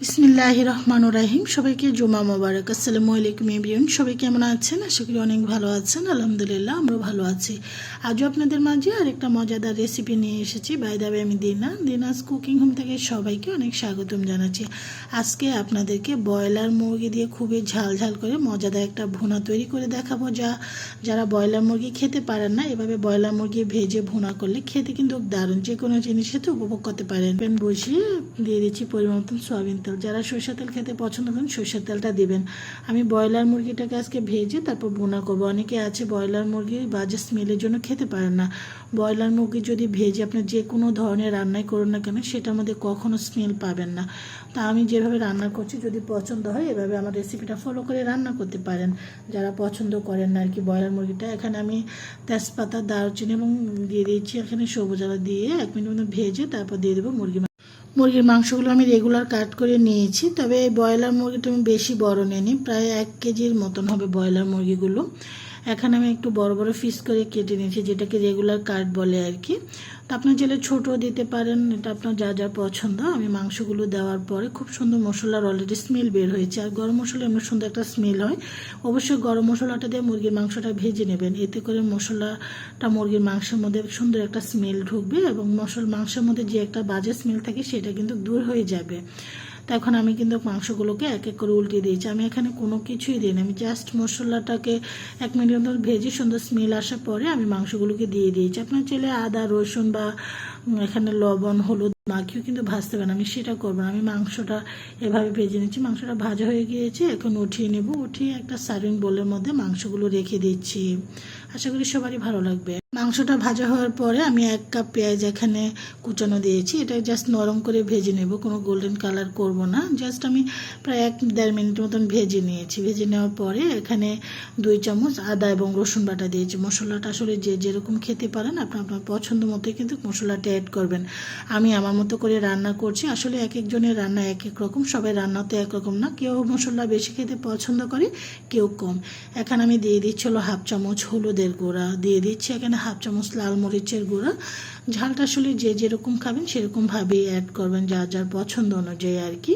বিসমিল্লাহ রহমান রাহিম। সবাইকে জুমা মোবারক। আসসালামু আলাইকুম এভরিওন সবাই কেমন আছেন? আশা করি অনেক ভালো আছেন। আলহামদুলিল্লাহ, আমরাও ভালো আছি। আজও আপনাদের মাঝে আরেকটা মজাদার রেসিপি নিয়ে এসেছি। বাই দাবে আমি দিনা। দিনাস কুকিং হোম থেকে সবাইকে অনেক স্বাগতম জানাচ্ছি। আজকে আপনাদেরকে ব্রয়লার মুরগি দিয়ে খুবই ঝাল ঝাল করে মজাদার একটা ভুনা তৈরি করে দেখাবো, যা যারা ব্রয়লার মুরগি খেতে পারেন না, এভাবে ব্রয়লার মুরগি ভেজে ভুনা করলে খেতে কিন্তু দারুণ যে কোনো জিনিসের সাথে উপভোগ করতে পারেন। বসিয়ে দিয়ে দিচ্ছি পরিমাণ সয়াবিন তেল। যারা সরষের তেল খেতে পছন্দ করেন, সরষের তেলটা দিবেন। আমি ব্রয়লার মুরগিটাকে আজকে ভেজে তারপর বোনা করব। অনেকে আছে ব্রয়লার মুরগি বাজে স্মেলের জন্য খেতে পারেন না। ব্রয়লার মুরগি যদি ভেজে আপনার যে কোনো ধরনের রান্নাই করুন না কেন, সেটার মধ্যে কখনো স্মেল পাবেন না। তা আমি যেভাবে রান্না করছি, যদি পছন্দ হয়, এভাবে আমার রেসিপিটা ফলো করে রান্না করতে পারেন। যারা পছন্দ করেন না আর কি ব্রয়লার মুরগিটা, এখানে আমি তেজপাতা, দারচিনি এবং দিয়ে দিয়েছি। এখানে সবুজ আদা দিয়ে এক মিনিট মতো ভেজে তারপর দিয়ে দেবো মুরগি মুরগির মাংসগুলো আমি রেগুলার কাট করে নিয়েছি, তবে ব্রয়লার মুরগিটা আমি বেশি বড় নিইনি, প্রায় এক কেজির মতন হবে ব্রয়লার মুরগিগুলো। এখানে আমি একটু বড় বড় ফিস করে কেটে নিয়েছি, যেটাকে রেগুলার কাট বলে আর কি। তো আপনার চাইলে ছোটো দিতে পারেন, এটা আপনার যা যা পছন্দ। আমি মাংসগুলো দেওয়ার পরে খুব সুন্দর মশলার অলরেডি স্মেল বের হয়েছে। আর গরম মশলা এমনি সুন্দর একটা স্মেল হয়। অবশ্যই গরম মশলাটা দিয়ে মুরগির মাংসটা ভেজে নেবেন। এতে করে মশলাটা মুরগির মাংসের মধ্যে সুন্দর একটা স্মেল ঢুকবে এবং মশল মাংসের মধ্যে যে একটা বাজে স্মেল থাকে, সেটা কিন্তু দূর হয়ে যাবে। তো এখন আমি কিন্তু মাংসগুলোকে এক এক করে উল্টে দিয়েছি। আমি এখানে কোনো কিছুই দিই না আমি জাস্ট মশলাটাকে এক মিনিট মতো ভেজে সুন্দর স্মেল আসার পরে আমি মাংসগুলোকে দিয়ে দিয়েছি। আপনার চাইলে আদা, রসুন বা এখানে লবণ, হলুদ মাখিও কিন্তু ভাজতে পারেন। আমি সেটা করব না। আমি মাংসটা এভাবে ভেজে নিচ্ছি। মাংসটা ভাজা হয়ে গিয়েছে। এখন উঠিয়ে নেব। উঠিয়ে একটা সার্ভিং বোলের মধ্যে মাংসগুলো রেখে দিচ্ছি। আশা করি সবারই ভালো লাগবে। মাংসটা ভাজা হওয়ার পরে আমি এক কাপ পেঁয়াজ এখানে কুচানো দিয়েছি। এটা জাস্ট নরম করে ভেজে নেব, কোনো গোল্ডেন কালার করব না। জাস্ট আমি প্রায় এক দেড় মিনিট মতন ভেজে নিয়েছি। ভেজে নেওয়ার পরে এখানে দুই চামচ আদা এবং রসুন বাটা দিয়েছি। মশলাটা আসলে যে যেরকম খেতে পারেন আপনার আপনার পছন্দ মতোই কিন্তু মশলাটা অ্যাড করবেন। আমি আমার মতো করে রান্না করছি। আসলে এক একজনের রান্না এক এক রকম, সবাই রান্না তো একরকম না। কেউ মশলা বেশি খেতে পছন্দ করে, কেউ কম। এখানে আমি দিয়ে দিচ্ছি হলো হাফ চামচ হলুদের গুঁড়া, দিয়ে দিচ্ছি এখানে হাফ চামচ লাল মরিচের গুঁড়া। ঝালটা আসলে যে যেরকম খাবেন সেরকমভাবেই অ্যাড করবেন যা যার পছন্দ অনুযায়ী আর কি।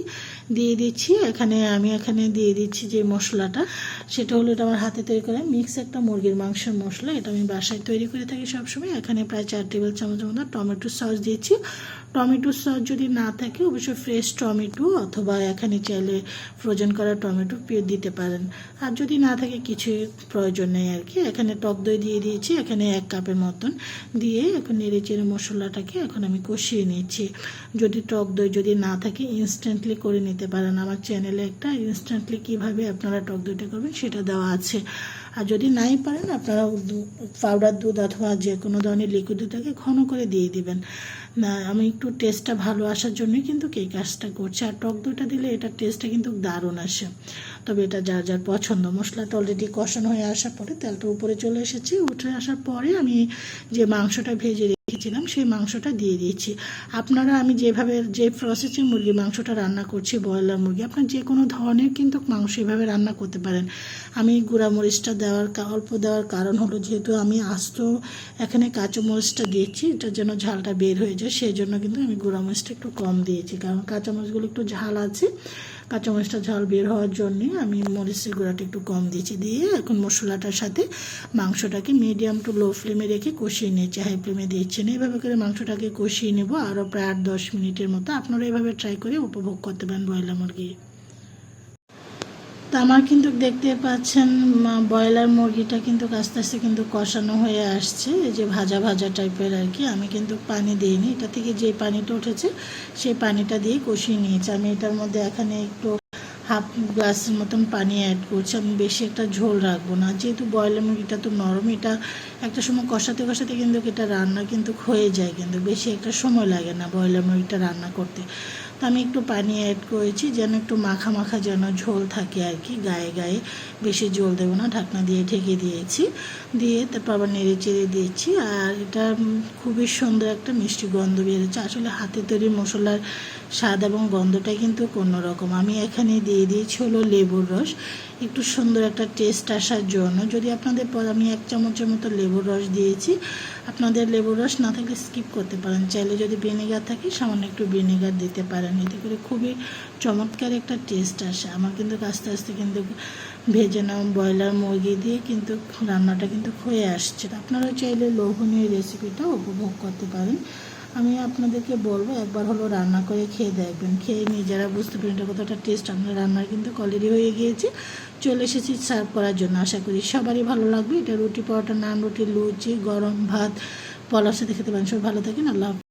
দিয়ে দিচ্ছি, এখানে আমি এখানে দিয়ে দিচ্ছি যে মশলাটা, সেটা হলো এটা আমার হাতে তৈরি করা মিক্স একটা মুরগির মাংসের মশলা। এটা আমি বাসায় তৈরি করে থাকি সবসময়। এখানে প্রায় চার টেবিল চামচের মতো টমেটো সস দিয়েছি। টমেটো সস যদি না থাকে, অবশ্যই ফ্রেশ টমেটো অথবা এখানে চাইলে ফ্রোজেন করা টমেটো দিতে পারেন। আর যদি না থাকে, কিছু প্রয়োজন নেই আর কি। এখানে টক দই দিয়ে দিয়েছি, এখানে এক কাপের মতন। দিয়ে এখন নেড়ে চেড়ে মশলাটাকে এখন আমি কষিয়ে নিচ্ছি। যদি টক দই যদি না থাকে ইনস্ট্যান্টলি করে নিতে পারেন। আমার চ্যানেলে একটা ইনস্ট্যান্টলি কীভাবে আপনারা টক দইটা করবেন, সেটা দেওয়া আছে। আর যদি নাই পারেন, আপনারা পাউডার দুধ অথবা যে কোনো ধরনের লিকুইড দুধটাকে ঘন করে দিয়ে দিবেন। আমি একটু টেস্টটা ভালো আসার জন্যই কিন্তু এই কাজটা করছি। আর টক দইটা দিলে এটার টেস্টটা কিন্তু দারুণ আসে। তবে এটা যার যার পছন্দ মশলাটা অলরেডি কষানো হয়ে আসার পরে তেলটা উপরে চলে এসেছে। উঠে আসার পরে আমি যে মাংসটা ভেজে রেখেছিলাম, সেই মাংসটা দিয়ে দিয়েছি। আপনারা আমি যেভাবে, যে প্রসেসে মুরগি মাংসটা রান্না করছি, ব্রয়লার মুরগি, আপনার যে কোনো ধরনের কিন্তু মাংস এভাবে রান্না করতে পারেন। আমি মরিচটা দেওয়ার অল্প দেওয়ার কারণ হলো যেহেতু আমি আস্ত এখানে কাঁচা মরিচটা দিয়েছি, এটা যেন ঝালটা বের হয়ে যায়, সেই জন্য কিন্তু আমি মরিচটা একটু কম দিয়েছি। কারণ কাঁচা মরিচগুলো একটু ঝাল আছে কাঁচামরিচটা ঝাল বের হওয়ার জন্যে আমি মরিচের গুঁড়াটা একটু কম দিয়েছি। দিয়ে এখন মশলাটার সাথে মাংসটাকে মিডিয়াম টু লো ফ্লেমে রেখে কষিয়ে নিয়েছি হাই ফ্লেমে দিয়েছি। না এভাবে করে মাংসটাকে কষিয়ে নেব, আরও প্রায় আট দশ মিনিটের মতো। আপনারা এভাবে ট্রাই করে উপভোগ করতে পারেন ব্রয়লার মুরগি। তো আমার কিন্তু দেখতে পাচ্ছেন ব্রয়লার মুরগিটা কিন্তু আস্তে আস্তে কিন্তু কষানো হয়ে আসছে, এই যে ভাজা ভাজা টাইপের আর কি। আমি কিন্তু পানি দিইনি, এটা থেকে যে পানিটা উঠেছে, সেই পানিটা দিয়ে কষিয়ে নিয়েছি। আমি এটার মধ্যে এখানে একটু হাফ গ্লাসের মতন পানি অ্যাড করছি, আমি বেশি একটা ঝোল রাখব না। যেহেতু ব্রয়লার মুরগিটা তো নরম, এটা একটা সময় কষাতে কষাতে কিন্তু এটা রান্না কিন্তু হয়ে যায় কিন্তু, বেশি একটা সময় লাগে না ব্রয়লার মুরগিটা রান্না করতে। আমি একটু পানি অ্যাড করেছি, যেন একটু মাখা মাখা যেন ঝোল থাকে আর কি, গায়ে গায়ে। বেশি ঝোল দেবো না, ঢাকনা দিয়ে ঢেকে দিয়েছি। দিয়ে তারপর আবার নেড়ে চেড়ে দিয়েছি আর এটা খুবই সুন্দর একটা মিষ্টি গন্ধ বেরোচ্ছে। আসলে হাতে তৈরি মশলার স্বাদ এবং গন্ধটা কিন্তু কোনো রকম আমি এখানে দিয়ে দিয়েছি হলো লেবুর রস। একটু সুন্দর একটা টেস্ট আসার জন্য। যদি আপনাদের পর আমি এক চামচের মতো লেবুর রস দিয়েছি, আপনাদের লেবুর রস না থাকলে স্কিপ করতে পারেন। চাইলে যদি ভিনেগার থাকে, সামান্য একটু ভিনেগার দিতে পারেন। এতে করে খুবই চমৎকার একটা টেস্ট আসে। আমার কিন্তু আস্তে আস্তে কিন্তু ভেজে নেওয়া ব্রয়লার, মুরগি দিয়ে কিন্তু রান্নাটা কিন্তু হয়ে আসছে। আপনারা চাইলে লোভনীয় রেসিপিটা উপভোগ করতে পারেন। আমি আপনাদেরকে বলব, একবার হলো রান্না করে খেয়ে দেখবেন। খেয়ে নিজেরা বুঝতে পারেন এটা কতটা টেস্ট আপনার রান্নার কিন্তু অলরেডি হয়ে গিয়েছে। চলে এসেছি সার্ভ করার জন্য। আশা করি সবারই ভালো লাগবে। এটা রুটি পরোটা নান রুটি লুচি, গরম ভাত পলার সাথে খেতে পারেন। সব ভালো থাকেন। আল্লাহ।